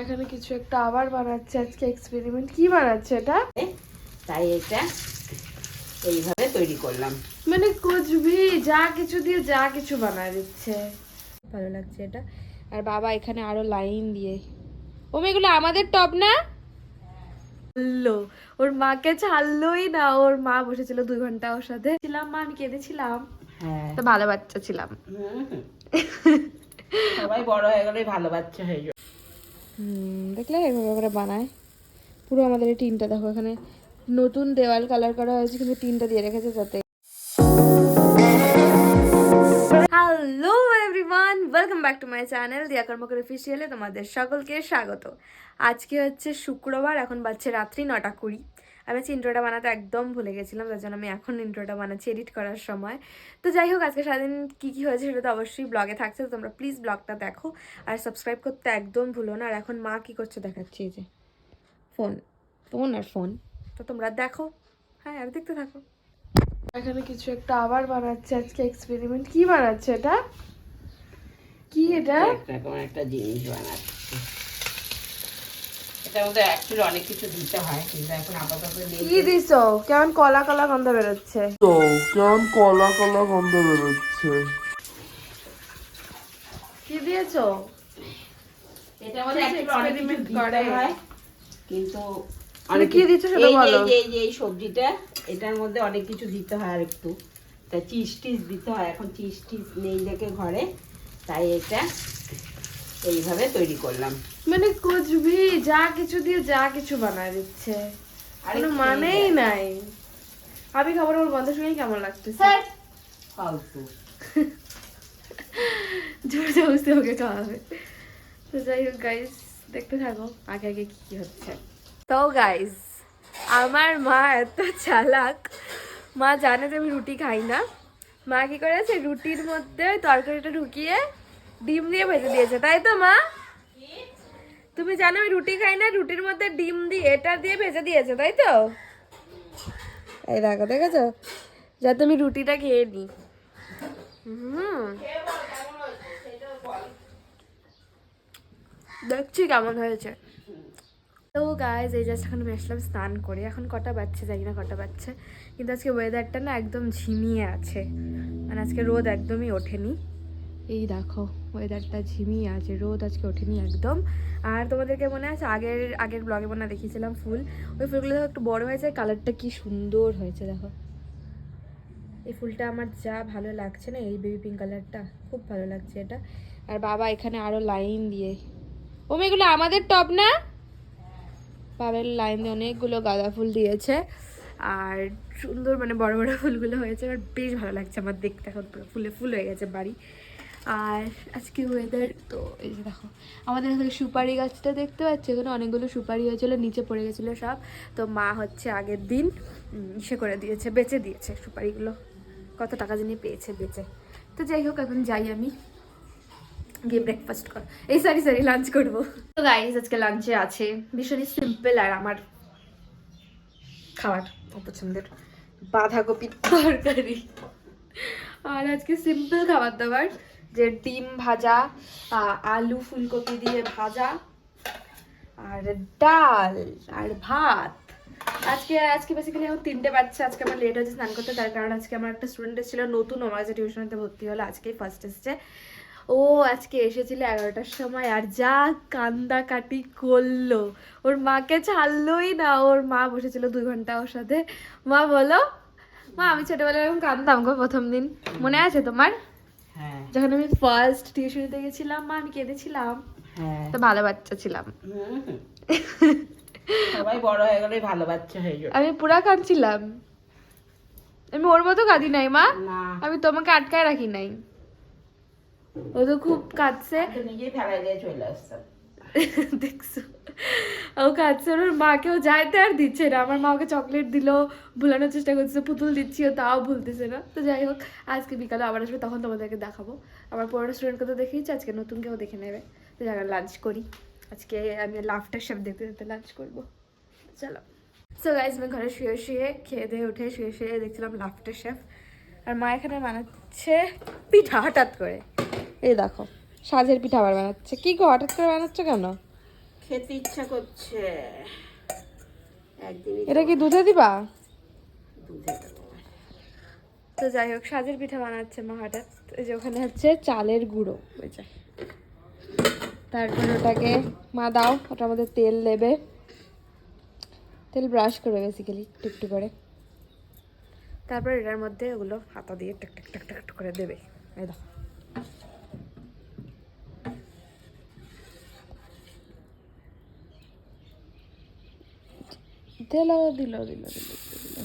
এখানে কিছু একটা আবার বানাচ্ছে আজকে এক্সপেরিমেন্ট কি বানাচ্ছে এটা? তাই এটা এইভাবে তৈরি করলাম। মানে কুচবি যা কিছু দিয়ে যা কিছু বানায় দিচ্ছে। ভালো লাগছে এটা। আর বাবা এখানে আরও লাইন দিয়ে। ও এগুলো আমাদের টপ না? ওর মাকে ছাড়লোই না। ওর মা বসেছিল দুই ঘণ্টা ওর সাথে। ছিলাম মা আমি কেঁদেছিলাম। হ্যাঁ। তো ভালো বাচ্চা ছিলাম। সবাই বড় হয়ে গেলে ভালো বাচ্চা হয়ে দেখলে এভাবে করে বানায়। পুরো আমাদের এই টিনটা দেখো এখানে নতুন দেওয়াল কালার করা হয়েছে, কিন্তু টিনটা দিয়ে রেখেছে যাতে। Hello everyone welcome back to my channel Diya Karmakar অফিসিয়ালে তোমাদের সকলকে স্বাগত। আজকে হচ্ছে শুক্রবার, এখন বাজছে রাত্রি নটা কুড়ি। আমি আজকে ইন্ট্রোটা বানাতে একদম ভুলে গেছিলাম তার জন্য আমি এখন ইন্ট্রোটা বানাচ্ছি এডিট করার সময়। তো যাই হোক আজকে সারাদিন কী কী হয়েছে সেটা তো অবশ্যই ব্লগে থাকছে তো তোমরা প্লিজ ব্লগটা দেখো আর সাবস্ক্রাইব করতে একদম ভুলো না। আর এখন মা কী করছে দেখাচ্ছি এই যে ফোন ফোন আর ফোন তো তোমরা দেখো হ্যাঁ আর দেখতে থাকো। এখানে কিছু একটা আবার বানাচ্ছে আজকে এক্সপেরিমেন্ট কি বানাচ্ছে এটা? কি এটা? একটা জিনিস বানাচ্ছি। এটার মধ্যে অ্যাকচুয়ালি অনেক কিছু দিতে হয় কিন্তু এখন আপাতত কি দিছো? কেমন কলা কলা গন্ধ বেরোচ্ছে? তো কেমন কলা কলা গন্ধ বেরোচ্ছে? কি দিয়েছ? এটার মধ্যে কিছু অনেক কিছু দিতে হয় কিন্তু অনেক কি দিচ্ছ সেটা এই বলো। এই যে এই সবজিটা এটার মধ্যে অনেক কিছু দিতে হয় আর একটু তা চিজ টিজ দিতে হয় এখন চিজ টিজ নেই দেখে ঘরে তাই এটা এইভাবে তৈরি করলাম। মানে কুচবি যা কিছু দিয়ে যা কিছু বানায় দিচ্ছে। আরে কোনো মানেই নাই। আমি খাবার ওর গন্ধ শুনেই কেমন লাগতেছে। ফালতু। জোর জবরদস্তি ওকে খাওয়াবে তো যাই হোক গাইস দেখতে থাকো আগে আগে কি কি হচ্ছে। তো গাইস আমার মা এত চালাক। মা জানে যে আমি রুটি খাই না। মা কি করেছে রুটির মধ্যে তরকারিটা ঢুকিয়ে ডিম দিয়ে ভেজে দিয়েছে, তাই তো মা? তুমি জানো আমি রুটি খাই না, রুটির মধ্যে ডিম দিয়ে, এটা দিয়ে ভেজে দিয়েছে, তাই তো? এই দেখো, দেখেছ? যাতে আমি রুটিটা খেয়ে নিই হুম। দেখছি কেমন হয়েছে। তো গাইজ এই জাস্ট এখন আমি স্নান করে। এখন কটা বাচ্চা জানি না কটা বাচ্চা কিন্তু আজকে ওয়েদারটা না একদম ঝিমিয়ে আছে। মানে আজকে রোদ একদমই ওঠেনি। এই দেখো ওয়েদারটা ঝিমিয়ে আছে, রোদ আজকে ওঠেনি একদম। আর তোমাদেরকে মনে আছে? আগের আগের ব্লগে মনে দেখিয়েছিলাম ফুল। ওই ফুলগুলো দেখো একটু বড় হয়েছে কালারটা কি সুন্দর হয়েছে, দেখো। এই ফুলটা আমার যা ভালো লাগছে না, এই বেবি পিঙ্ক কালারটা খুব ভালো লাগছে এটা। আর বাবা এখানে আরও লাইন দিয়ে। ও এগুলো আমাদের টপ না? বাবার লাইন দিয়ে অনেকগুলো গাঁদা ফুল দিয়েছে। আর সুন্দর মানে বড় বড় ফুলগুলো হয়েছে আর বেশ ভালো লাগছে আমার দেখতে। এখন ফুলে ফুল হয়ে গেছে বাড়ি। আর আজকে ওয়েদার তো এই যে দেখো, আমাদের এখানে সুপারি গাছটা দেখতে পাচ্ছি? এখানে অনেকগুলো সুপারি হয়েছিল, নিচে পড়ে গেছিল সব। তো মা হচ্ছে আগের দিন ইসে করে দিয়েছে, বেচে দিয়েছে সুপারিগুলো। কত টাকা জানি পেয়েছে বেচে। তো যাই হোক, এখন যাই আমি। গিয়ে ব্রেকফাস্ট কর এই সরি সরি লাঞ্চ করব। তো গাইজ আজকে লাঞ্চে আছে ভীষণই সিম্পল আর আমার খাবার অপছন্দের বাঁধাকপির তরকারি। আর আজকে সিম্পল খাবার দাবার। যে ডিম ভাজা আলু ফুলকপি দিয়ে ভাজা, আর ডাল, আর ভাত। আজকে আজকে বেসিক্যালি এখন তিনটে বাচ্চা আজকে আমার লেট হয়েছে স্নান করতে, তার কারণ আজকে আমার একটা স্টুডেন্ট এসেছিল, নতুন আমার কাছে টিউশনেতে ভর্তি হলো, আজকেই ফার্স্ট এসেছে। ও আজকে এসেছিল এগারোটার সময়, আর যা কান্দা কাটি করল। ওর মাকে ছাড়লোই না, ওর মা বসেছিল দুই ঘণ্টা ওর সাথে। মা বলো, মা আমি ছোটবেলায় এরকম কান্দতাম গো প্রথম দিন। মনে আছে তোমার? যখন আমি ফার্স্ট টিউশনিতে গেছিলাম মা আমি কেঁদেছিলাম। হ্যাঁ। তো ভালো বাচ্চা ছিলাম। সবাই বড় হয়ে গেলে ভালো বাচ্চা হয়ে আমি পুরা কাঁদছিলাম। আমি ওর মতো কাঁদি নাই মা। আমি তোমাকে আটকায় রাখি নাই। ও তো খুব কাঁদছে। নিজেই ফেলাই দিয়ে চলে আসতাম দেখছ? ও কাঁদছে ওর মাকেও যাইতে আর দিচ্ছে না। আমার মা ওকে চকলেট দিল, ভুলানোর চেষ্টা করছে পুতুল দিচ্ছি ও তাও ভুলতেছে না। তো যাই হোক, আজকে বিকালে আবার আসবে, তখন তোমাদেরকে দেখাবো। আমার পুরোনো স্টুডেন্টকে তো দেখিয়েছি, আজকে নতুন কেউ দেখে নেবে। তো যারা লাঞ্চ করি, আজকে আমি লাফটার শেফ দেখতে দেখতে লাঞ্চ করব। চলো। সো গাইজ আমি ঘরে শুয়ে শুয়ে, খেয়ে দিয়ে উঠে শুয়ে শুয়ে দেখছিলাম লাফটার শেফ আর মা এখানে বানাচ্ছে পিঠা, হঠাৎ করে। এই দেখো। সাজের পিঠা আবার বানাচ্ছে। কি গো হঠাৎ করে বানাচ্ছ কেন? খেতে ইচ্ছা করছে। এটা কি দুধে দিবা? দুধে তো যাই হোক সাজের পিঠা বানাচ্ছে মা হঠাৎ। এই যে ওখানে হচ্ছে চালের গুঁড়ো ওই যে। তারপর ওটাকে মা দাও ওটার মধ্যে তেল দেবে। তেল ব্রাশ করবে বেসিক্যালি টুকটু করে। তারপর এটার মধ্যে ওগুলো হাতা দিয়ে টাক টাক টাক টাক টাক করে দেবে। এই দাও দিল দিল দিল দিল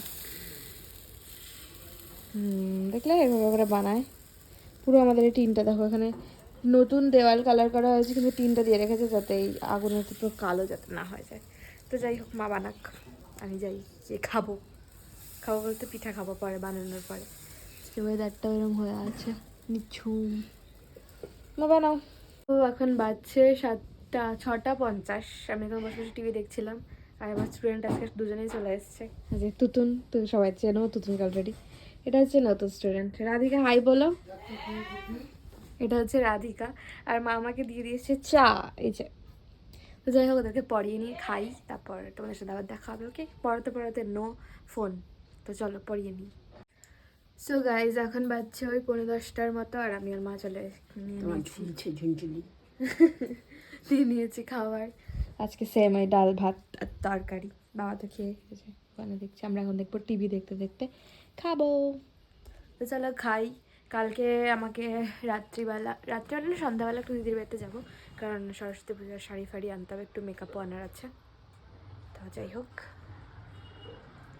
হুম দেখলে এভাবে করে বানায়। পুরো আমাদের এই টিনটা দেখো এখানে নতুন দেওয়াল কালার করা হয়েছে, কিন্তু টিনটা দিয়ে রেখেছে যাতে এই আগুনের পুরো কালো যাতে না হয়ে যায়। তো যাই হোক, মা বানাক, আমি যাই, যে খাব। খাব বলতে পিঠা খাব পরে, বানানোর পরে। ওয়েদারটা এরকম হয়ে আছে, নিঝুম। মা বানাও। তো এখন বাজছে সাতটা, ছটা পঞ্চাশ। আমি এখন বসে বসে টিভি দেখছিলাম। আর আমার স্টুডেন্ট আজকে দুজনেই চলে এসছে। যে তুতুন তুমি সবাই চেনো তুতুনকে অলরেডি এটা হচ্ছে নতুন স্টুডেন্ট রাধিকা হাই বলো। এটা হচ্ছে রাধিকা। আর মা আমাকে দিয়ে দিয়েছে চা। এই যে। তো যাই হোক ওদেরকে পড়িয়ে নিয়ে খাই। তারপর তোমাদের সাথে আবার দেখা হবে ওকে পড়াতে পড়াতে নো ফোন তো চলো পড়িয়ে নিই। সো গাইজ এখন বাজছে ওই পনেরো দশটার মতো আর আমি আর মা চলে নিয়ে নিয়েছি। দিয়ে নিয়েছি খাবার। আজকে সেম ওই ডাল ভাত আর তরকারি। বাবা তো খেয়ে গেছে ওখানে দেখছি আমরা এখন দেখব টিভি দেখতে দেখতে। খাব। তো চলো খাই। কালকে আমাকে রাত্রিবেলা রাত্রিবেলা না সন্ধ্যাবেলা একটু দিদির বাড়িতে যাব। কারণ সরস্বতী পূজার শাড়ি ফাড়ি আনতে হবে একটু মেকআপও আনার আছে। তো যাই হোক।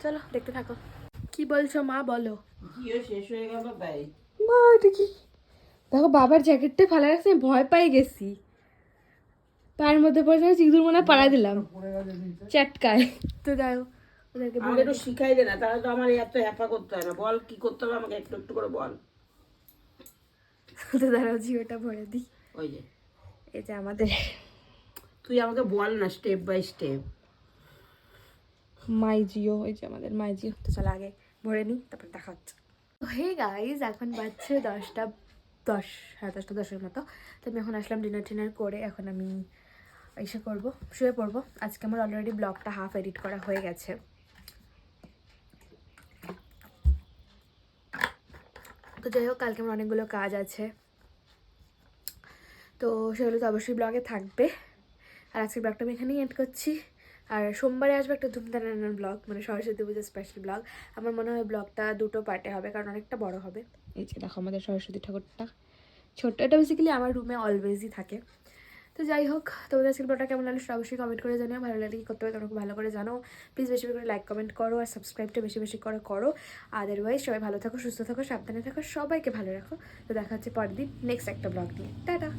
চলো দেখতে থাকো। কি বলছো মা বলো। শেষ হয়ে গেল ভাই মা এটা কি? দেখো বাবার জ্যাকেটটা ফালা রাখছে আমি ভয় পাই গেছি। পায়ের মধ্যে পড়েছে আমি সিঁদুর মনে হয় পাড়া দিলাম। চ্যাটকায়। তো যাই হোক, ওদেরকে আমাকে একটু শিখাই দে না তাহলে তো আমার এত হ্যাপা করতে হয় না। বল কি করতে হবে আমাকে একটু একটু করে বল। তো দাঁড়াও জিওটা ভরে দিই। ওই যে। এই যে আমাদের। তুই আমাকে বল না step by step my Jio এই যে আমাদের মাই জিও। তো চলো আগে ভরে নিই তারপর দেখা হচ্ছে। হে গাইজ এখন বাজছে দশটা দশ সাড়ে দশটা দশের মতো। তো আমি এখন আসলাম ডিনার টিনার করে এখন আমি এসে করব শুয়ে পড়ব। আজকে আমার অলরেডি ব্লগটা হাফ এডিট করা হয়ে গেছে। তো যাই হোক, কালকে আমার অনেকগুলো কাজ আছে। তো সেগুলো তো অবশ্যই ব্লগে থাকবে। আর আজকে ব্লগটা আমি এখানেই এড করছি। আর সোমবারে আসবে একটা ধুমধানানোর ব্লগ মানে সরস্বতী পুজোর স্পেশাল ব্লগ আমার মনে হয় ব্লগটা দুটো পার্টে হবে, কারণ অনেকটা বড় হবে। এই যে দেখো আমাদের সরস্বতী ঠাকুরটা। ছোট্ট, এটা বেসিক্যালি আমার রুমে অলওয়েজই থাকে। তো যাই হোক, তোমাদের আজকের ব্লগটা কেমন লাগল সেটা অবশ্যই কমেন্ট করে জানিও। ভালো লাগলে কি করতে হবে তোমাকে ভালো করে জানো। প্লিজ বেশি করে লাইক কমেন্ট করো আর সাবস্ক্রাইবটা বেশি বেশি করে করো। আদারওয়াইজ সবাই ভালো থাকো, সুস্থ থাকো, সাবধানে থাকো, সবাইকে ভালো রাখো। তো দেখা হচ্ছে পরের দিন নেক্সট একটা ব্লগ নিয়ে। টাটা!